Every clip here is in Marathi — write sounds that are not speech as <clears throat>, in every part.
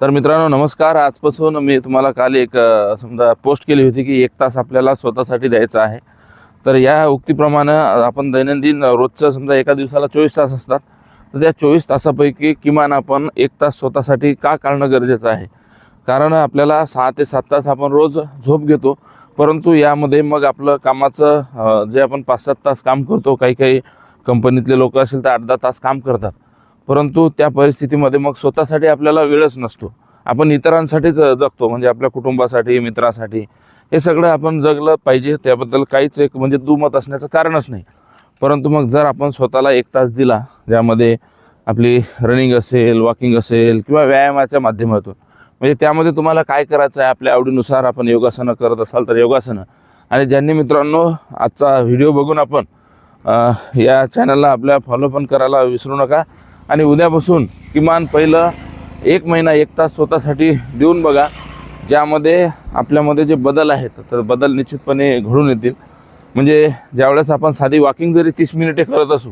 तर मित्रांनो नमस्कार. आजपासून मी तुम्हाला काल एक समजा पोस्ट केली होती की एक तास आपल्याला स्वतःसाठी द्यायचा आहे. तर या उक्तीप्रमाणे आपण दैनंदिन रोजचं समजा एका दिवसाला चोवीस तास असतात. तर त्या चोवीस तासापैकी किमान आपण एक तास स्वतःसाठी का काढणं गरजेचं आहे? कारण आपल्याला सहा ते सात तास आपण रोज झोप घेतो. परंतु यामध्ये मग आपलं कामाचं जे आपण पाच सात तास काम करतो काही काही कंपनीतले लोक असेल तर आठ दहा तास काम करतात. परंतु त्या परिस्थितीमध्ये मग स्वतःसाठी आपल्याला वेळच नसतो. आपण इतरांसाठीच जगतो. म्हणजे आपल्या कुटुंबासाठी मित्रासाठी. हे सगळं आपण जगलं पाहिजे. त्याबद्दल काहीच एक म्हणजे दुमत असण्याचं कारणच नाही. परंतु मग जर आपण स्वतःला एक तास दिला ज्यामध्ये आपली रनिंग असेल वॉकिंग असेल किंवा व्यायामाच्या माध्यमातून म्हणजे त्यामध्ये तुम्हाला काय करायचं आहे? आपल्या आवडीनुसार आपण योगासनं करत असाल तर योगासनं. आणि ज्यांनी मित्रांनो आजचा व्हिडिओ बघून आपण या चॅनलला आपल्या फॉलो पण करायला विसरू नका. आणि उद्यापासून किमान पहिलं एक महिना एक तास स्वतःसाठी देऊन बघा ज्यामध्ये आपल्यामध्ये जे बदल आहेत तर बदल निश्चितपणे घडून येतील. म्हणजे ज्यावेळेस आपण साधी वॉकिंग जरी तीस मिनिटे करत असू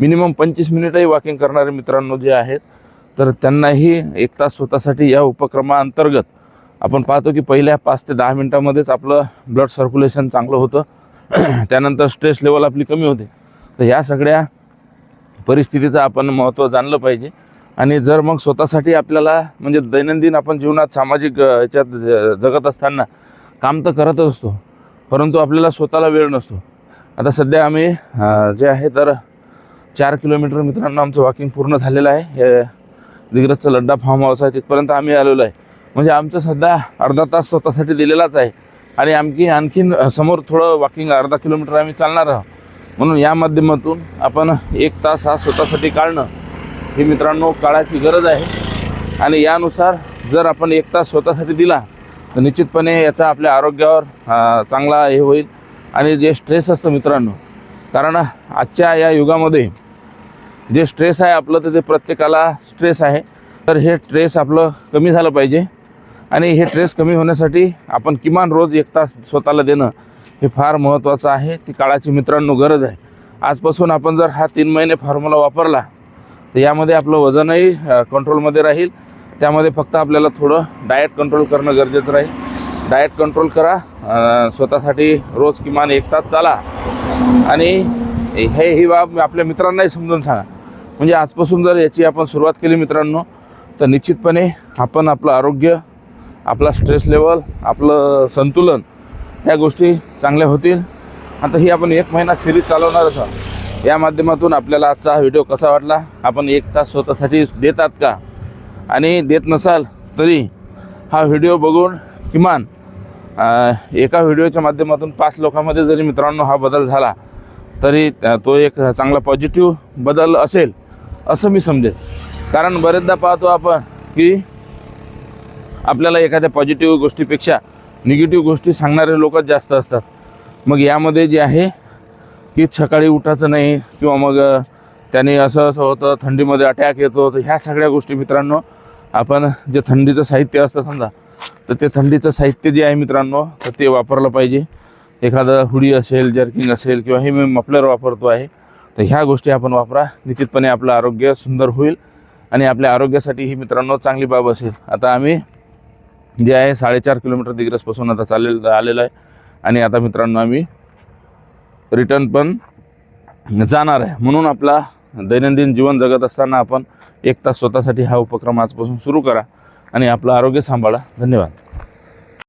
मिनिमम पंचवीस मिनिटही वॉकिंग करणारे मित्रांनो जे आहेत तर त्यांनाही एक तास स्वतःसाठी या उपक्रमाअंतर्गत आपण पाहतो की पहिल्या पाच ते दहा मिनटामध्येच आपलं ब्लड सर्क्युलेशन चांगलं होतं. <clears throat> त्यानंतर स्ट्रेस लेवल आपली कमी होते. तर ह्या सगळ्या परिस्थितीचं आपण महत्त्व जाणलं पाहिजे. आणि जर मग स्वतःसाठी आपल्याला म्हणजे दैनंदिन आपण जीवनात सामाजिक याच्यात ज- जगत असताना काम तर करतच असतो परंतु आपल्याला स्वतःला वेळ नसतो. आता सध्या आम्ही जे आहे तर चार किलोमीटर मित्रांनो आमचं वॉकिंग पूर्ण झालेलं आहे. हे दिग्रजचं लड्डा फार्म हाऊस आहे तिथपर्यंत आम्ही आलेलो आहे. म्हणजे आमचं सध्या अर्धा तास स्वतःसाठी दिलेलाच आहे. आणि आणखी आणखीन समोर थोडं वॉकिंग अर्धा किलोमीटर आम्ही चालणार आहोत. म्हणून या माध्यमातून आपण एक तास हा स्वतःसाठी काढणं ही मित्रांनो काळाची गरज आहे. आणि यानुसार जर आपण एक तास स्वतःसाठी दिला तर निश्चितपणे याचा आपल्या आरोग्यावर चांगला हे होईल. आणि जे स्ट्रेस असतं मित्रांनो कारण आजच्या या युगामध्ये जे स्ट्रेस आहे आपलं तर ते प्रत्येकाला स्ट्रेस आहे. तर हे स्ट्रेस आपलं कमी झालं पाहिजे. आणि हे स्ट्रेस कमी होण्यासाठी आपण किमान रोज एक तास स्वतःला देणं हे फार महत्त्वाचं आहे. ती काळाची मित्रांनो गरज आहे. आजपासून आपण जर हा तीन महिने फॉर्म्युला वापरला तर यामध्ये आपलं वजनही कंट्रोलमध्ये राहील. त्यामध्ये फक्त आपल्याला थोडं डाएट कंट्रोल करणं गरजेचं राहील. डाएट कंट्रोल करा. स्वतःसाठी रोज किमान एक तास चाला. आणि हे ही बाब आपल्या मित्रांनाही समजून सांगा. म्हणजे आजपासून जर याची आपण सुरुवात केली मित्रांनो तर निश्चितपणे आपण आपलं आरोग्य आपला स्ट्रेस लेवल आपलं संतुलन ह्या गोष्टी चांगल्या होतील. आता ही आपण एक महिना सिरीज चालवणारच आहोत. या माध्यमातून आपल्याला आजचा हा व्हिडिओ कसा वाटला? आपण एक तास स्वतःसाठी देतात का? आणि देत नसाल तरी हा व्हिडिओ बघून किमान एका व्हिडिओच्या माध्यमातून पाच लोकांमध्ये जरी मित्रांनो हा बदल झाला तरी तो एक चांगला पॉझिटिव्ह बदल असेल असं मी समजेल कारण बरेचदा पाहतो आपण की आपल्याला एखाद्या पॉझिटिव्ह गोष्टीपेक्षा निगेटिव्ह गोष्टी सांगणारे लोकच जास्त असतात. मग यामध्ये जे आहे की सकाळी उठायचं नाही किंवा मग त्याने असं असं होतं थंडीमध्ये अटॅक येतो तर ह्या सगळ्या गोष्टी मित्रांनो आपण जे थंडीचं साहित्य असतं समजा तर ते थंडीचं साहित्य जे आहे मित्रांनो तर ते वापरलं पाहिजे. एखादं हुडी असेल जर्किंग असेल किंवा हे मी मफलर वापरतो आहे तर ह्या गोष्टी आपण वापरा. निश्चितपणे आपलं आरोग्य सुंदर होईल आणि आपल्या आरोग्यासाठी ही मित्रांनो चांगली बाब असेल. आता आम्ही जे आहे साडेचार किलोमीटर दिग्रसपासून आता चालेल आलेलं आहे. आणि आता मित्रांनो आम्ही रिटर्न पण जाणार आहे. म्हणून आपला दैनंदिन जीवन जगत असताना आपण एक तास स्वतःसाठी हा उपक्रम आजपासून सुरू करा आणि आपलं आरोग्य सांभाळा. धन्यवाद.